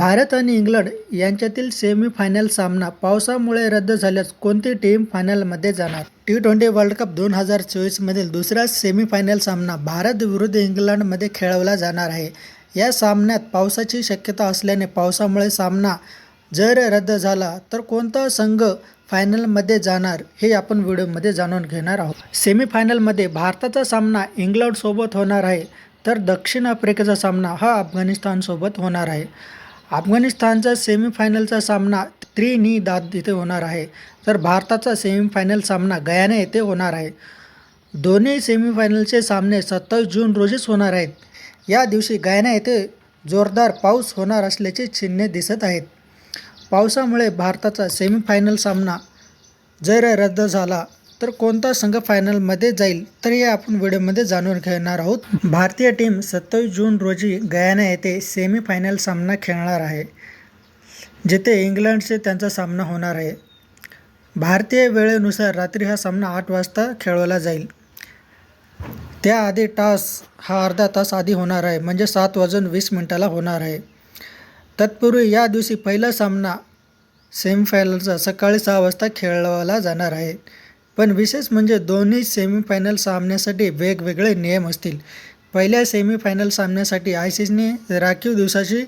भारत आणि इंग्लंड यांच्यातील सेमीफायनल सामना पावसामुळे रद्द झाल्यास कोणती टीम फायनलमध्ये जाणार? टी ट्वेंटी वर्ल्ड कप दोन हजार चोवीसमधील दुसरा सेमीफायनल सामना भारत विरुद्ध इंग्लंडमध्ये खेळवला जाणार आहे. या सामन्यात पावसाची शक्यता असल्याने पावसामुळे सामना जर रद्द झाला तर कोणता संघ फायनलमध्ये जाणार हे आपण व्हिडिओमध्ये जाणून घेणार आहोत. सेमीफायनलमध्ये भारताचा सामना इंग्लंडसोबत होणार आहे तर दक्षिण आफ्रिकेचा सामना हा अफगाणिस्तानसोबत होणार आहे. अफगाणिस्तानचा सेमीफायनलचा सामना त्रिनिदाद येथे होणार आहे. तर भारताचा सेमीफायनल सामना गयाना येथे होणार आहे. दोन्ही सेमीफायनलचे सामने सत्तावीस जून रोजीच होणार आहेत. या दिवशी गयाना येथे जोरदार पाऊस होणार असल्याचे चिन्हे दिसत आहेत. पावसामुळे भारताचा सेमीफायनल सामना जर रद्द झाला. तर कोणता संघ फायनलमध्ये जाईल तर हे आपण व्हिडिओमध्ये जाणून घेणार आहोत. भारतीय टीम सत्तावीस जून रोजी गयाना येथे सेमीफायनल सामना खेळणार आहे जिथे इंग्लंडशी त्यांचा सामना होणार आहे. भारतीय वेळेनुसार रात्री हा सामना आठ वाजता खेळवला जाईल. त्याआधी टॉस हा अर्धा तास आधी होणार आहे म्हणजे सात वाजून वीस मिनटाला होणार आहे. तत्पूर्वी या दिवशी पहिला सामना सेमीफायनलचा सकाळी सहा वाजता खेळवला जाणार आहे. पण विशेष म्हणजे दोन्ही सेमीफायनल सामन्यासाठी वेगवेगळे नियम असतील. पहिल्या सेमीफायनल सामन्यासाठी आय सी सीने राखीव दिवसाची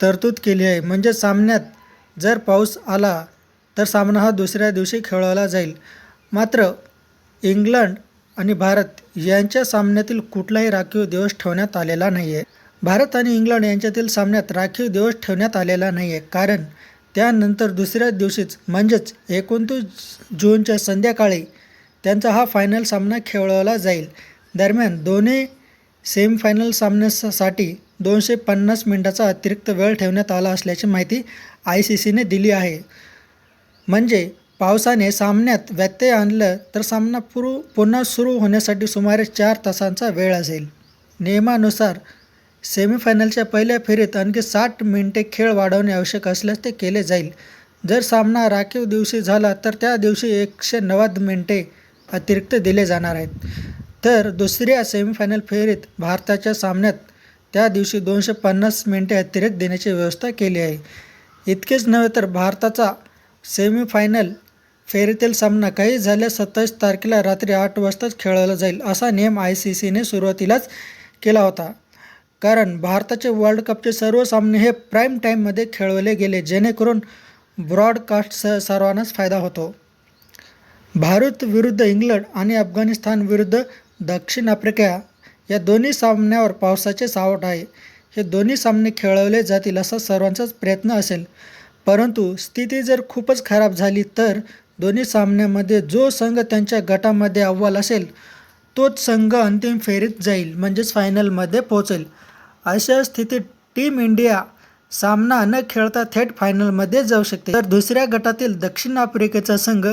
तरतूद केली आहे. म्हणजे सामन्यात जर पाऊस आला तर सामना हा दुसऱ्या दिवशी खेळवला जाईल. मात्र इंग्लंड आणि भारत यांच्या सामन्यातील कुठलाही राखीव दिवस ठेवण्यात आलेला नाही आहे भारत आणि इंग्लंड यांच्यातील सामन्यात राखीव दिवस ठेवण्यात आलेला नाही आहे कारण त्यानंतर दुसऱ्या दिवशीच म्हणजेच एकोणतीस जूनच्या संध्याकाळी त्यांचा हा फायनल सामना खेळवला जाईल. दरम्यान दोन्ही सेमीफायनल सामन्यासाठी दोनशे पन्नास मिनिटाचा अतिरिक्त वेळ ठेवण्यात आला असल्याची माहिती आय सी सीने दिली आहे. म्हणजे पावसाने सामन्यात व्यत्यय आणलं तर सामना पुरू पुन्हा सुरू होण्यासाठी सुमारे चार तासांचा वेळ असेल. नियमानुसार सेमीफायनलच्या पहिल्या फेरीत आणखी साठ मिनिटे खेळ वाढवणे आवश्यक असल्यास ते केले जाईल. जर सामना राखीव दिवशी झाला तर त्या दिवशी एकशे नव्वद मिनिटे अतिरिक्त दिले जाणार आहेत. तर दुसऱ्या सेमीफायनल फेरीत भारताच्या सामन्यात त्या दिवशी दोनशे पन्नास मिनिटे अतिरिक्त देण्याची व्यवस्था केली आहे. इतकेच नव्हे तर भारताचा सेमीफायनल फेरीतील सामना काही झाल्यास सत्तावीस तारखेला रात्री आठ वाजताच खेळवला जाईल असा नियम आय सी सीने सुरुवातीलाच केला होता. कारण भारताचे वर्ल्ड कपचे सर्व सामने हे प्राईम टाईममध्ये खेळवले गेले जेणेकरून ब्रॉडकास्ट स सर्वांनाच फायदा होतो. भारत विरुद्ध इंग्लंड आणि अफगाणिस्तान विरुद्ध दक्षिण आफ्रिका या दोन्ही सामन्यावर पावसाचे सावट आहे. हे दोन्ही सामने खेळवले जातील असा सर्वांचाच प्रयत्न असेल. परंतु स्थिती जर खूपच खराब झाली तर दोन्ही सामन्यामध्ये जो संघ त्यांच्या गटामध्ये अव्वल असेल तोच संघ अंतिम फेरीत जाईल म्हणजेच फायनलमध्ये पोहोचेल. अशा स्थितीत टीम इंडिया सामना न खेळता थेट फायनलमध्ये जाऊ शकते. तर दुसऱ्या गटातील दक्षिण आफ्रिकेचा संघ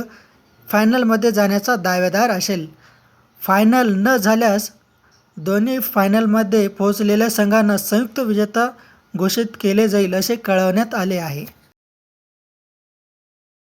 फायनलमध्ये जाण्याचा दावेदार असेल. फायनल न झाल्यास दोन्ही फायनलमध्ये पोहोचलेल्या संघांना संयुक्त विजेता घोषित केले जाईल असे कळवण्यात आले आहे.